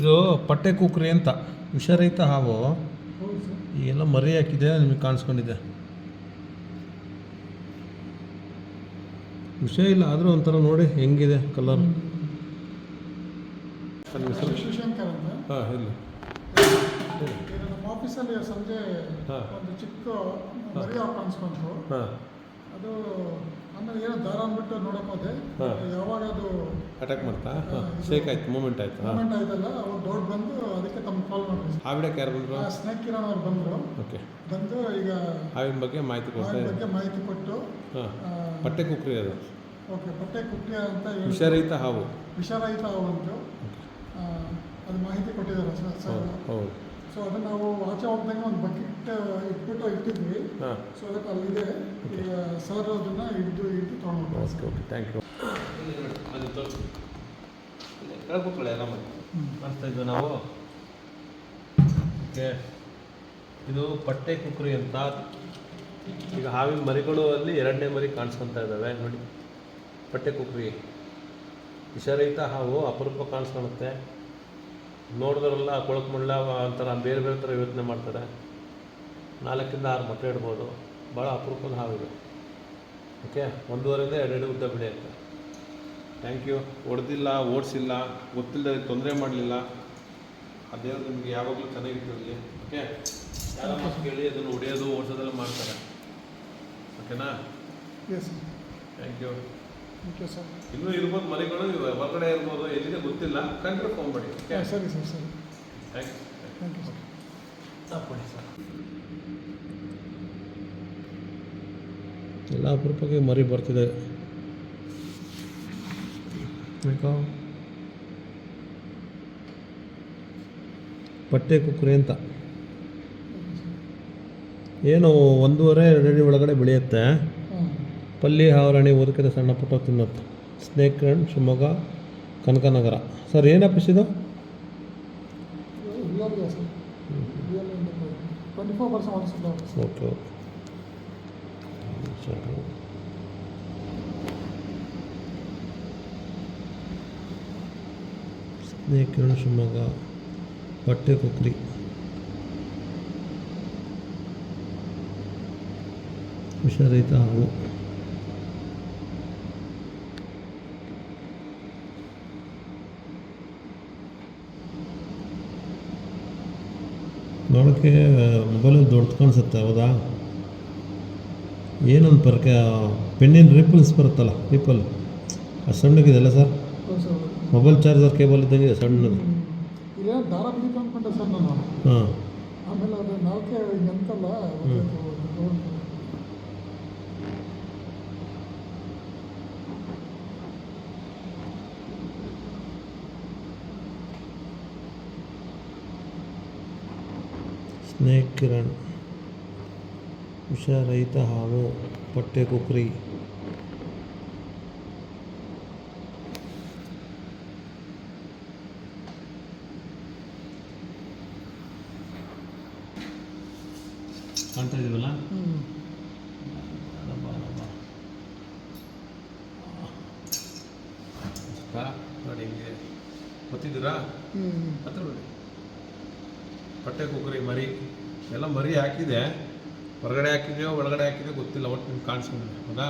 ಇದು ಪಟ್ಟೆ ಕುಕ್ರಿ ಅಂತ. ಹುಷಾರೈತ ಹಾವು. ಎಲ್ಲ ಈಗೆಲ್ಲ ಮರಿ ಹಾಕಿದೆ ನಿಮಗೆ ಕಾಣಿಸ್ಕೊಂಡಿದೆ. ವಿಷಯ ಇಲ್ಲ ಆದರೂ ಒಂಥರ ನೋಡಿ ಹೆಂಗಿದೆ ಕಲರ್ ಹಾಂ ಇಲ್ಲ ನಮ್ಮ ಆಫೀಸಲ್ಲಿ ಸಂಜೆ. ಒಂದು ಚಿಕ್ಕ ಮರಿ ಹಾವು ಕಾಣಿಸ್ಕೊಂತು ಹಾಂ. ಅದು ಆಮೇಲೆ ಏನೋ ದಾರ ಅಂದ್ಬಿಟ್ಟು ನೋಡಕ್ ಹೋದೆ ಹಾ. ಯಾವಾಗ ಅದು ಅಟ್ಯಾಕ್ ಮಾಡ್ತಾ? ಹಾಂ. ಶೇಕ್ ಆಯ್ತು ಮೂಮೆಂಟ್ ಆಯ್ತು ಹಾಂ. ಮೂಮೆಂಟ್ ಆಯ್ತಲ್ಲ ಅವ್ರು ಡೌಟ್ ಬಂದು ಅದಕ್ಕೆ ತಮ್ಮ ಕಾಲ್ ಮಾಡಿದ್ರು ಹಾವಿಡಕ್ಕೆ ಯಾರು ಬಂದರು? ಸ್ನೇಕ್ ಕಿರಣ್ ಅವ್ರು ಬಂದರು. ಓಕೆ ಬಂದು ಈಗ ಹಾವಿನ ಬಗ್ಗೆ ಮಾಹಿತಿ ಕೊಡ್ತಾ ಅದ್ರ ಬಗ್ಗೆ ಮಾಹಿತಿ ಕೊಟ್ಟು ಹಾಂ. ಆ, ಪಟ್ಟೆ ಕುಕ್ರಿ ಅದು. ಓಕೆ ಬಟ್ಟೆ ಕುಟ್ಟಿ ಅಂತ ಹೇಳಿ ವಿಷರಹಿತ ಹಾವು. ವಿಷರಹಿತ ಅವಂತು ಆ, ಅದು ಮಾಹಿತಿ ಕೊಟ್ಟಿದ್ದಾರೆ ಸರ್. ಸರ್ ಹೌದು. ಸೊ ಅದನ್ನ ನಾವು ಆಚೆ ಹೋಗ್ದಂಗೆ ಒಂದು ಬಕೆಟ್ ಇಟ್ಬಿಟ್ಟು ಇಟ್ಟಿದ್ವಿ. ಹಾಂ. ಸೊ ಅದಕ್ಕೆ ಅಲ್ಲಿದೆ. ಸರ್ ಅದನ್ನ ಹಿಡಿದು ಹಿಡಿದು ತೊಗೊಂಡು ಓಕೆ ಓಕೆ ಥ್ಯಾಂಕ್ ಯು ಕೂತ್ಕೊಳ್ಳಿ ಆರಾಮಾಗಿ ಮಾಡ್ತಾ ಇದ್ವಿ ನಾವು. ಓಕೆ. ಇದು ಪಟ್ಟೆ ಕುಕ್ರಿ ಅಂತ. ಈಗ ಹಾವಿನ ಮರಿಗಳು ಅಲ್ಲಿ ಎರಡನೇ ಮರಿ ಕಾಣಿಸ್ಕೊತಾ ಇದ್ದಾವೆ. ನೋಡಿ. ಪಟ್ಟೆ ಕುಕ್ರಿ. ವಿಷರಹಿತ ಹಾವು ಅಪರೂಪ ಕಾಣಿಸ್ಕೊಳುತ್ತೆ. ನೋಡಿದ್ರಲ್ಲ ಕೊಳಕು ಮುಳ್ಳ ಒಂಥರ ಬೇರೆ ಬೇರೆ ಥರ ಯೋಚನೆ ಮಾಡ್ತಾರೆ. ನಾಲ್ಕರಿಂದ ಆರು ಮೊಟ್ಟೆ ಇಡ್ಬೋದು. ಭಾಳ ಅಪರೂಪದ ಹಾವಿದೆ ಓಕೆ ಒಂದೂವರೆಯಿಂದ ಎರಡೆರಡು ಉದ್ದ ಬೆಳೆಯುತ್ತೆ ಥ್ಯಾಂಕ್ ಯು ಹೊಡೆದಿಲ್ಲ ಓಡಿಸಿಲ್ಲ ಗೊತ್ತಿಲ್ಲದೆ ತೊಂದರೆ ಮಾಡಲಿಲ್ಲ. ಆ ದೇವ್ರು ನಿಮಗೆ ಯಾವಾಗಲೂ ಚೆನ್ನಾಗಿಟ್ಟಿರಲಿ ಓಕೆ ಯಾರು ಮಾತು ಕೇಳಿ ಅದನ್ನು ಹೊಡೆಯೋದು ಓಡಿಸೋದೆಲ್ಲ ಮಾಡ್ತಾರೆ. ಓಕೆನಾ ಥ್ಯಾಂಕ್ ಯು ಓಕೆ ಸರ್ ಇನ್ನೂ ಇರ್ಬೋದು ಮರಿಗಳು ಹೊರಗಡೆ ಇರ್ಬೋದು ಎಲ್ಲಿದೆ ಗೊತ್ತಿಲ್ಲ. ಕಂಡ್ರೆ ಫೋನ್ ಮಾಡಿ. ಸರಿ ಸರ್ ಸರಿ. Thank you thank you sir ತಗೊಳ್ಳಿ ಸರ್. ಎಲ್ಲ ಅಪರೂಪಕ್ಕೆ ಮರಿ ಬರ್ತಿದೆ. ಬಟ್ಟೆ ಪಟ್ಟೆ ಕುಕ್ಕರೆ ಅಂತ. ಏನು ಒಂದೂವರೆ ಎರಡನೇ ಒಳಗಡೆ ಬೆಳೆಯುತ್ತೆ. ಪಲ್ಲಿ ಹಾವರಾಣಿ ಓದಕ್ಕೆ ಸಣ್ಣ ಪುಟ್ಟ ತಿನ್ನುತ್ತೆ snake and Shivamogga, Kanakanagara. Sir, ಏನು ಆಫೀಸ್ ಇದು? ಓಕೆ ಓಕೆ ಸ್ನೇಹಿತರು ಶಿವಮೊಗ್ಗ, ಬಟ್ಟೆ ಕುಕ್ರಿ. ವಿಷರಹಿತ ಹಾವು. ನೋಡೋಕ್ಕೆ ಮೊಬೈಲಲ್ಲಿ ದೊಡ್ಡದು ಕಾಣಿಸುತ್ತೆ ಹೌದಾ? ಏನೊಂದು ಪರ್ಕ ಪೆನ್ನಿನ ರಿಪಲ್ಸ್ ಬರುತ್ತಲ್ಲ ರಿಪಲ್. ಅದು ಸಣ್ಣಗಿದೆಯಲ್ಲ ಸರ್? ಮೊಬೈಲ್ ಚಾರ್ಜರ್ ಕೇಬಲ್ ಇದ್ದಂಗೆ ಇದೆ ಸಣ್ಣದು ಹಾಂ ಆಮೇಲೆ ಅದು ನಾಲ್ಕೆ ನಿಂತಲ್ಲ ಹ್ಮ್. ಸ್ನೇಕ್ ಕಿರಣ್ ವಿಷರಹಿತ ಹಾವು ಪಟ್ಟೆ ಕುಕ್ರಿ. ಕಾಣ್ತಾ ಇದೀವಲ್ಲ? ನೋಡಿ ಗೊತ್ತಿದ್ದೀರಾ? ಹತ್ರ ನೋಡಿ. ಪಟ್ಟೆ ಕುಕ್ಕರಿ ಮರಿ ಎಲ್ಲ ಮರಿ ಹಾಕಿದೆ. ಹೊರಗಡೆ ಹಾಕಿದೆಯೋ ಒಳಗಡೆ ಹಾಕಿದೆಯೋ ಗೊತ್ತಿಲ್ಲ ಒಟ್ಟು ನಿಮ್ಗೆ ಕಾಣಿಸ್ಕೊಂಡಿದೆ ಹೌದಾ?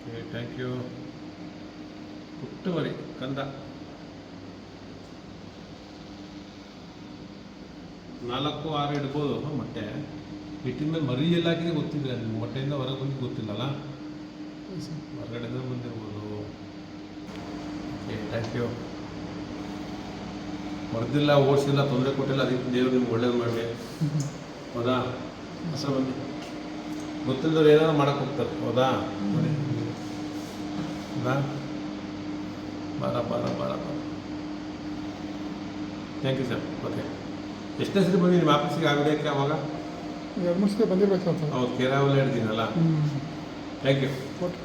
ಓಕೆ ಥ್ಯಾಂಕ್ ಯು ಪುಟ್ಟ ಮರಿ ಕಂದ. ನಾಲ್ಕು ಆರು ಇಡ್ಬೋದು ಮೊಟ್ಟೆ. ಹಿಟ್ಟಿನ ಮೇಲೆ ಮರಿ ಎಲ್ಲ ಹಾಕಿದೆ ಗೊತ್ತಿಲ್ಲ ನಿಮ್ಗೆ ಮೊಟ್ಟೆಯಿಂದ ಹೊರಗೆ ಬಂದು ಗೊತ್ತಿಲ್ಲಲ್ಲ? ಹೊರಗಡೆ ಹೊರಗಡೆಯಿಂದ ಬಂದಿರ್ಬೋದು. ಓಕೆ ಥ್ಯಾಂಕ್ ಯು ಹೊಡೆದಿಲ್ಲ ಓಡಿಸಿಲ್ಲ ತೊಂದರೆ ಕೊಟ್ಟಿಲ್ಲ ಅದಕ್ಕೆ ದೇವ್ರು ನಿಮ್ಗೆ ಒಳ್ಳೇದು ಮಾಡಲಿ. ಹೌದಾ? ಹೊಸ ಬನ್ನಿ ಗೊತ್ತಿಲ್ಲದವ್ರು ಏನಾದ್ರು ಮಾಡಕ್ಕೆ ಹೋಗ್ತಾರೆ. ಹೌದಾ? ಹೌದಾ? ಬಾರ ಬಾರ ಬಾರ ಬಾರ. ಥ್ಯಾಂಕ್ ಯು ಸರ್ ಓಕೆ ಎಷ್ಟೇ ಸರಿ ಬಂದಿ ನಿಮ್ಮ ಆಫೀಸಿಗೆ ಆಗಬೇಕು ಅವಾಗ? ಎರಡು ಮೂರು ಬಂದಿರ್ಬೇಕು ಸರ್ ಹೌದು ಕೇರಾವಲ್ಲ ಹೇಳ್ತೀನಲ್ಲ ಥ್ಯಾಂಕ್ ಯು ಓಕೆ